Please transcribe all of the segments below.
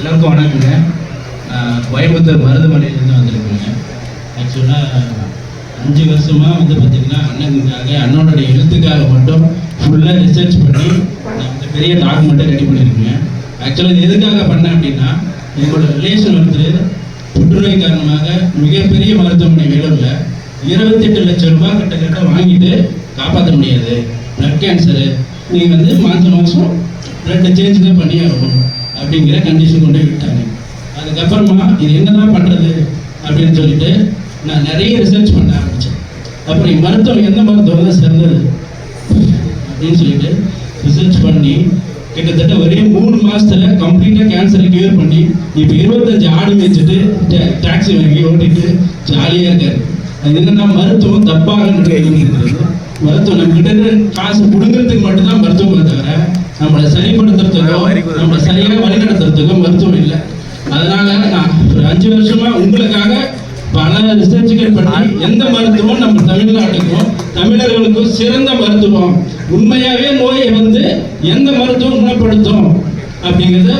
எல்லாருக்கும் வணக்கங்க. கோயம்புத்தூர் மருதமலையிலேருந்து வந்திருக்கேங்க. ஆக்சுவலாக அஞ்சு வருஷமாக வந்து பார்த்திங்கன்னா அண்ணனுக்காக அண்ணனோட எழுத்துக்காக மட்டும் ஃபுல்லாக ரிசர்ச் பண்ணி நான் வந்து பெரிய டாக்குமெண்ட்டை ரெடி பண்ணியிருக்கேங்க ஆக்சுவலாக இது எதுக்காக பண்ணேன் அப்படின்னா எங்களோட ரிலேஷன் வந்து புற்றுநோய் காரணமாக மிகப்பெரிய மருத்துவமனை வேலூரில் இருபத்தெட்டு லட்சம் ரூபாய் கிட்டத்தட்ட வாங்கிட்டு காப்பாற்ற முடியாது. பிளட் கேன்சரு நீங்கள் வந்து மாதம் மாதம் பிளட்டை சேஞ்ச் தான் பண்ணி ஆகணும். அப்படிங்கிற கண்டிஷன் கொண்டு போய் விட்டாங்க. அதுக்கப்புறமா இது என்னதான் பண்ணுறது அப்படின்னு சொல்லிட்டு நான் நிறைய ரிசர்ச் பண்ண ஆரம்பித்தேன் அப்புறம் மருத்துவம் எந்த மருத்துவம்? தான் சிறந்தது. அப்படின்னு சொல்லிட்டு ரிசர்ச் பண்ணி கிட்டத்தட்ட ஒரே மூணு மாதத்தில் கம்ப்ளீட்டாக கேன்சரை கியூர் பண்ணி இப்போ இருபத்தஞ்சு ஆடு வச்சுட்டு டாக்ஸி வாங்கி ஓட்டிட்டு ஜாலியாக இருக்காரு. அது என்னென்னா மருத்துவம் தப்பாக மருத்துவம் நம்ம கிட்ட காசு கொடுங்க நம்மளை சரிப்படுத்துறதுக்கோ நம்மளை சரியாக வழிநடத்துறதுக்கோ மருத்துவம் இல்லை. அதனால நான் ஒரு அஞ்சு வருஷமா உங்களுக்காக பல ரிசர்ச்சுகள் பண்ணி எந்த மருத்துவம் நம்ம தமிழ்நாட்டுக்கும் தமிழர்களுக்கும் சிறந்த மருத்துவம். உண்மையாவே நோயை வந்து எந்த மருத்துவம் குணப்படுத்தும் அப்படிங்கிறத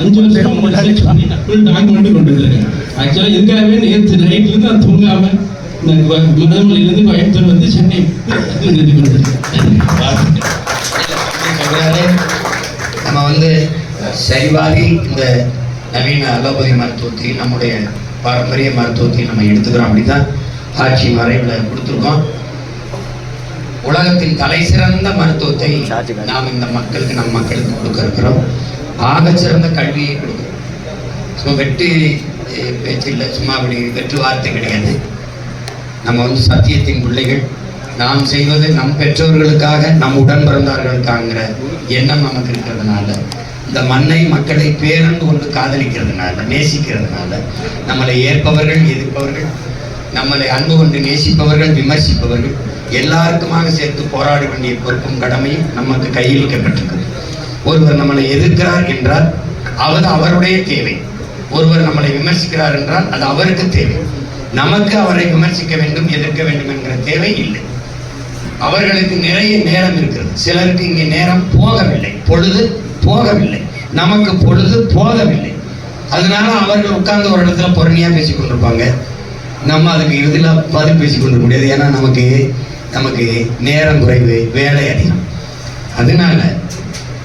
அஞ்சு வருஷமா ரிசர்ச் பண்ணி நான் ஃபுல் டாக்குமெண்ட் கொண்டு வந்திருக்கேன். ஆக்சுவலாக இதுக்காகவே நேற்று நைட்ல இருந்து நான் தூங்காம மருதமலையிலேருந்து கோயம்புத்தூர் வந்து சென்னை இது நம்ம வந்து சரிவாகி இந்த நவீன அலோபதி மருத்துவத்தை நம்முடைய பாரம்பரிய மருத்துவத்தை நம்ம எடுத்துக்கிறோம் அப்படிதான் ஆட்சி மறைவில் கொடுத்துருக்கோம். உலகத்தின் தலை சிறந்த மருத்துவத்தை நாம் இந்த மக்களுக்கு நம் மக்களுக்கு கொடுக்க இருக்கிறோம். சிறந்த கல்வியை கொடுக்குறோம் சும்மா வெற்றி பேச்சு இல்லை சும்மா அப்படி வெற்று வார்த்தை கிடையாது. நம்ம வந்து சத்தியத்தின் பிள்ளைகள். நாம் செய்வது நம் பெற்றோர்களுக்காக நம் உடன் பிறந்தார்களுக்காங்கிற எண்ணம் நமக்கு இருக்கிறதுனால இந்த மண்ணை மக்களை பேரன்பு கொண்டு காதலிக்கிறதுனால நேசிக்கிறதுனால நம்மளை ஏற்பவர்கள் எதிர்ப்பவர்கள் நம்மளை அன்பு கொண்டு நேசிப்பவர்கள் விமர்சிப்பவர்கள் எல்லாருக்குமாக சேர்த்து போராட வேண்டிய பொறுப்பும் கடமையும் நமக்கு கையளிக்கப்பட்டிருக்கிறது ஒருவர் நம்மளை எதிர்க்கிறார் என்றால் அது அவருடைய தேவை. ஒருவர் நம்மளை விமர்சிக்கிறார் என்றால் அது அவருக்கு தேவை. நமக்கு அவரை விமர்சிக்க வேண்டும் எதிர்க்க வேண்டும் என்கிற தேவை இல்லை. அவர்களுக்கு நிறைய நேரம் இருக்கிறது. சிலருக்கு இங்கே நேரம் போகவில்லை. பொழுது போகவில்லை. நமக்கு பொழுது போகவில்லை. அதனால அவர்கள் உட்கார்ந்து ஒரு இடத்துல பொறுமையாக பேசிக் கொண்டிருப்பாங்க. நம்ம அதுக்கு இறுதியில் பதில் பேசி கொண்டிருக்க முடியாது. ஏன்னா நமக்கு நமக்கு நேரம் குறைவு வேலை அதிகம். அதனால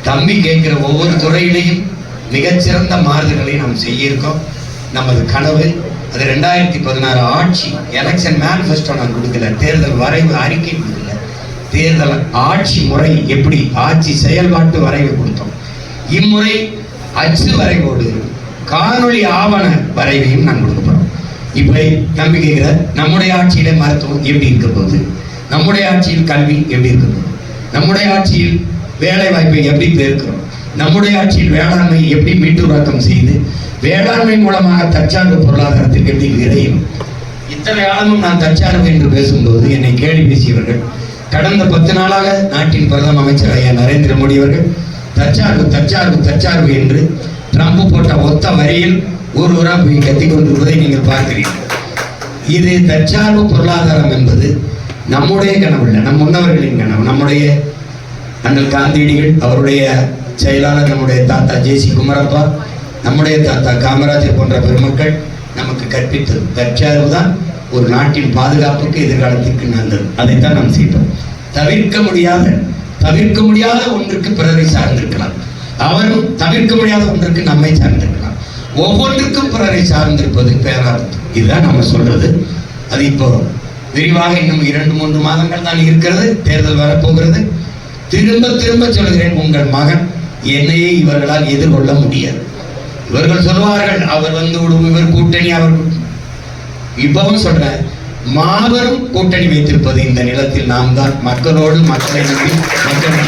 தம்பி கேட்கிற ஒவ்வொரு துறையிலையும் மிகச்சிறந்த மாறுதல்களை நாம் செய்யிருக்கோம். நமது கனவு அது ரெண்டாயிரத்தி பதினாறு ஆட்சி எலெக்ஷன் மேனிஃபெஸ்டோ நான் கொடுக்கல. தேர்தல் வரைவு அறிக்கை கொடுக்கல. தேர்தல் ஆட்சி முறை எப்படி ஆட்சி செயல்பாட்டு வரைவு கொடுத்தோம். இம்முறை அச்சு வரைவோடு காணொளி ஆவண வரைவையும் நான் கொடுக்க போறோம். இப்போ தம்பி கேட்கிற நம்முடைய ஆட்சியில மருத்துவம் எப்படி இருக்க போகுது? நம்முடைய ஆட்சியில் கல்வி எப்படி இருக்க போகுது? நம்முடைய ஆட்சியில் வேலை வாய்ப்பை எப்படி பெருக்கிறோம்? நம்முடைய ஆட்சியில் வேளாண்மை எப்படி மீட்டுருவாக்கம் செய்து வேளாண்மை மூலமாக தற்சார்பு பொருளாதாரத்திற்கு எப்படி விரையும்? இத்தனை காலமும் நான் தற்சார்பு என்று பேசும்போது என்னை கேள்வி பேசியவர்கள் கடந்த பத்து நாளாக நாட்டின் பிரதம அமைச்சர் ஐயா நரேந்திர மோடி அவர்கள் தற்சார்பு தற்சார்பு தற்சார்பு என்று ட்ரம்ப் போட்ட ஒத்த வரியில் ஒருவராக ஊரா போய் கத்திக் கொண்டிருப்பதை நீங்கள் பார்க்கிறீர்கள். இது தற்சார்பு பொருளாதாரம் என்பது நம்முடைய கனவு இல்லை நம் முன்னவர்களின் கனவு. நம்முடைய அண்ணல் காந்தியடிகள் அவருடைய செயலாளர் நம்முடைய தாத்தா ஜேசி குமரப்பா நம்முடைய தாத்தா காமராஜர் போன்ற பெருமக்கள் நமக்கு கற்பித்தது. தற்சார்பு தான் ஒரு நாட்டின் பாதுகாப்புக்கு எதிர்காலத்திற்கு நல்லது அதைத்தான் நாம் செய்தோம். தவிர்க்க முடியாத தவிர்க்க முடியாத ஒன்றுக்கு பிறரை சார்ந்திருக்கலாம். அவரும் தவிர்க்க முடியாத ஒன்றுக்கு நம்மை சார்ந்திருக்கலாம். ஒவ்வொன்றுக்கும் பிறரை சார்ந்திருப்பது பேராபத்து இதுதான் நம்ம சொல்றது. அது இப்போ விரிவாக இன்னும் இரண்டு மூன்று மாதங்கள் தான் இருக்கிறது. தேர்தல் வரப்போகிறது. திரும்ப திரும்ப சொல்கிறேன் உங்கள் மகன் என்னையே இவர்களால் எதிர்கொள்ள முடியாது. இவர்கள் சொல்வார்கள் அவர் வந்து விடும் இவர் கூட்டணி அவர் இப்பவும் சொல்றேன் மாபெரும் கூட்டணி வைத்திருப்பது இந்த நிலத்தில் நாம் தான் மக்களோடு மக்களை நம்பி மக்கள்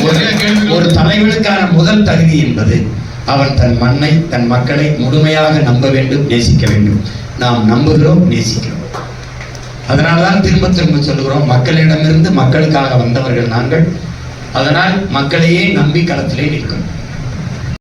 ஒரு- ஒரு தலைவனுக்கான முதல் தகுதி என்பது அவன் தன் மண்ணை தன் மக்களை முழுமையாக நம்ப வேண்டும் நேசிக்க வேண்டும். நாம் நம்புகிறோம் நேசிக்கிறோம். அதனால்தான் திரும்ப திரும்ப சொல்லுகிறோம் மக்களிடமிருந்து மக்களுக்காக வந்தவர்கள் நாங்கள். அதனால் மக்களையே நம்பி களத்திலே நிற்கிறோம்